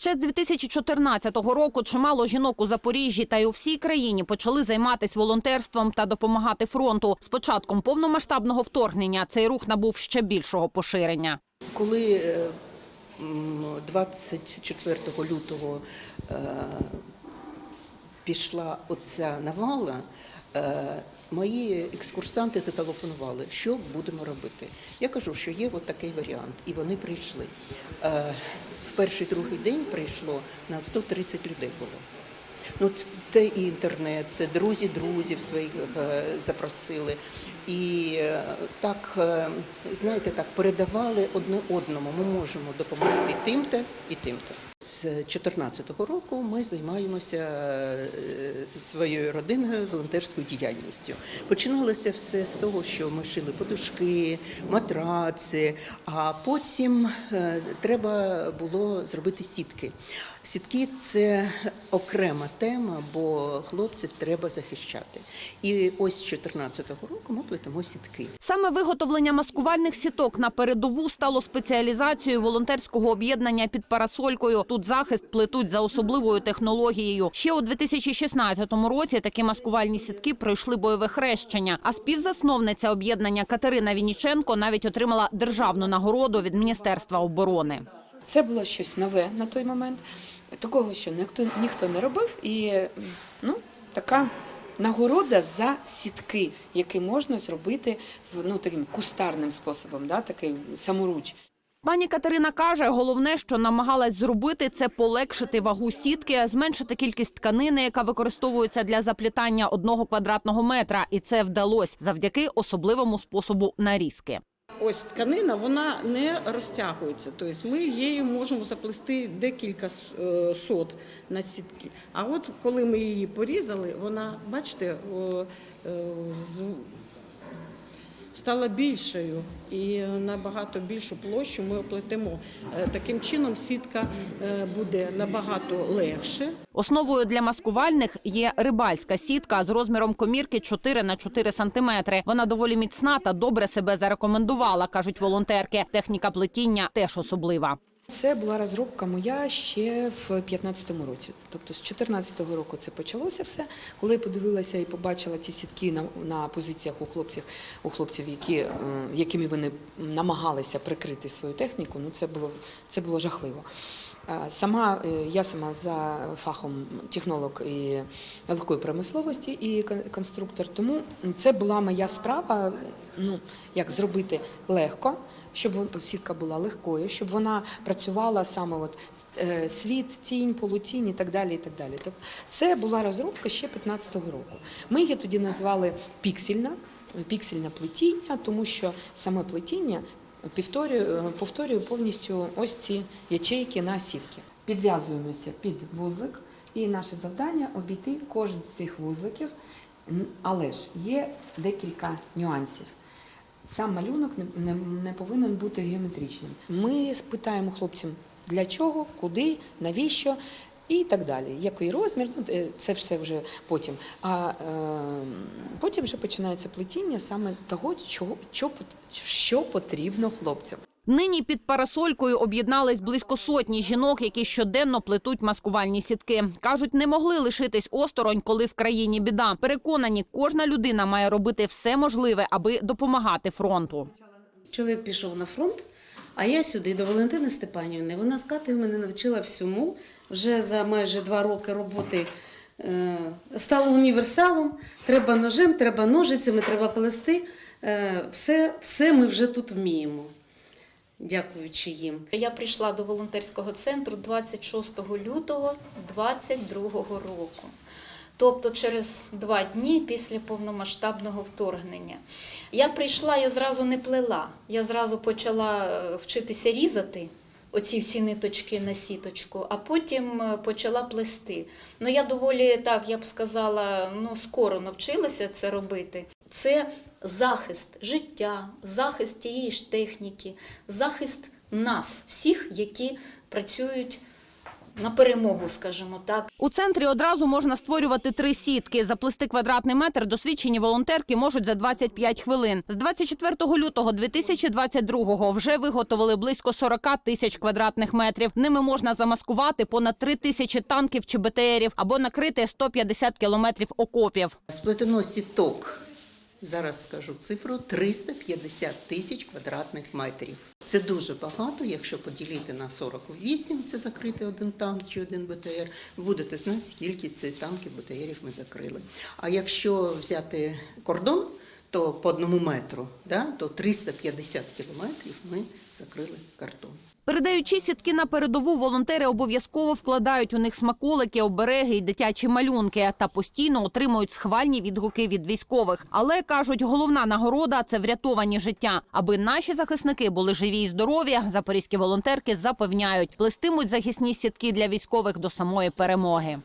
Ще з 2014 року чимало жінок у Запоріжжі та й у всій країні почали займатися волонтерством та допомагати фронту. З початком повномасштабного вторгнення цей рух набув ще більшого поширення. Коли е, 24 лютого е, пішла оця навала, е, мої екскурсанти зателефонували, що будемо робити. Я кажу, що є от такий варіант, і вони прийшли. Е, В перший другий день прийшло на 130 людей було. Ну, це і інтернет, це друзі друзів своїх е, запросили. І е, так, знаєте, так передавали одне одному. Ми можемо допомогти тим-то і тим-то. З 2014 року ми займаємося е, своєю родиною волонтерською діяльністю. Починалося все з того, що ми шили подушки, матраци, а потім е, треба було зробити сітки. Сітки це окрема тема, бо хлопців треба захищати. І ось з 2014 року ми плетемо сітки. Саме виготовлення маскувальних сіток на передову стало спеціалізацією волонтерського об'єднання під парасолькою. Тут захист плетуть за особливою технологією. Ще у 2016 році такі маскувальні сітки пройшли бойове хрещення. А співзасновниця об'єднання Катерина Вініченко навіть отримала державну нагороду від Міністерства оборони. Це було щось нове на той момент, такого, що ніхто, ніхто не робив, і ну, така нагорода за сітки, які можна зробити в, ну, таким кустарним способом, да, такий саморуч. Пані Катерина каже, головне, що намагалась зробити, це полегшити вагу сітки, зменшити кількість тканини, яка використовується для заплітання одного квадратного метра, і це вдалося завдяки особливому способу нарізки. Ось тканина вона не розтягується, тобто ми її можемо заплести декілька е, сот на сітки. А от коли ми її порізали, вона, бачите, е, з- стала більшою і набагато більшу площу ми оплетемо. Е, Таким чином сітка е, буде набагато легше. Основою для маскувальних є рибальська сітка з розміром комірки 4 на 4 сантиметри. Вона доволі міцна та добре себе зарекомендувала, кажуть волонтерки. Техніка плетіння теж особлива. Це була розробка моя ще в 2015 році. Тобто з 2014 року це почалося все. Коли я подивилася і побачила ті сітки на, на позиціях у хлопців, у хлопців, які, е, якими вони намагалися прикрити свою техніку, ну це було, це було жахливо. Е, Сама е, я сама за фахом технолог і легкої промисловості і конструктор. Тому це була моя справа, ну як зробити легко, щоб сітка була легкою, щоб вона працювала саме от е, світ, тінь, полутінь і так далі. І так далі. Тобто це була розробка ще 15-го року. Ми її тоді назвали піксельна, піксельне плетіння, тому що саме плетіння повторює, повторює повністю ось ці ячейки на сітки. Підв'язуємося під вузлик, і наше завдання обійти кожен з цих вузликів, але ж є декілька нюансів. Сам малюнок не, не, не повинен бути геометричним. Ми питаємо хлопцям, для чого, куди, навіщо і так далі. Який розмір, ну, е, це все вже потім. А е, потім вже починається плетіння саме того, чого, що, що потрібно хлопцям. Нині під парасолькою об'єднались близько сотні жінок, які щоденно плетуть маскувальні сітки. Кажуть, не могли лишитись осторонь, коли в країні біда. Переконані, кожна людина має робити все можливе, аби допомагати фронту. Чоловік пішов на фронт, а я сюди до Валентини Степанівни. Вона з Катею мене навчила всьому. Вже за майже два роки роботи е, стала універсалом. Треба ножем, треба ножицями, треба плести. Е, все, все ми вже тут вміємо, дякуючи їм. Я прийшла до волонтерського центру 26 лютого 2022 року. Тобто через два дні після повномасштабного вторгнення. Я прийшла, я зразу не плела. Я зразу почала е, вчитися різати оці всі ниточки на сіточку, а потім е, почала плести. Ну я доволі так, я б сказала, ну скоро навчилася це робити. Це захист життя, захист тієї ж техніки, захист нас, всіх, які працюють на перемогу, скажімо так. У центрі одразу можна створювати три сітки. Заплести квадратний метр досвідчені волонтерки можуть за 25 хвилин. З 24 лютого 2022-го вже виготовили близько 40 тисяч квадратних метрів. Ними можна замаскувати понад 3 тисячі танків чи БТРів або накрити 150 кілометрів окопів. Сплетено сіток. Зараз скажу цифру 350 тисяч квадратних метрів. Це дуже багато. Якщо поділити на 48, це закрити один танк чи один БТР. Ви будете знати, скільки цих танків, БТРів ми закрили. А якщо взяти кордон, то по одному метру, да, то 350 кілометрів ми закрили кордон. Передаючи сітки на передову, волонтери обов'язково вкладають у них смаколики, обереги й дитячі малюнки та постійно отримують схвальні відгуки від військових. Але кажуть, головна нагорода це врятовані життя. Аби наші захисники були живі і здорові. Запорізькі волонтерки запевняють, плестимуть захисні сітки для військових до самої перемоги.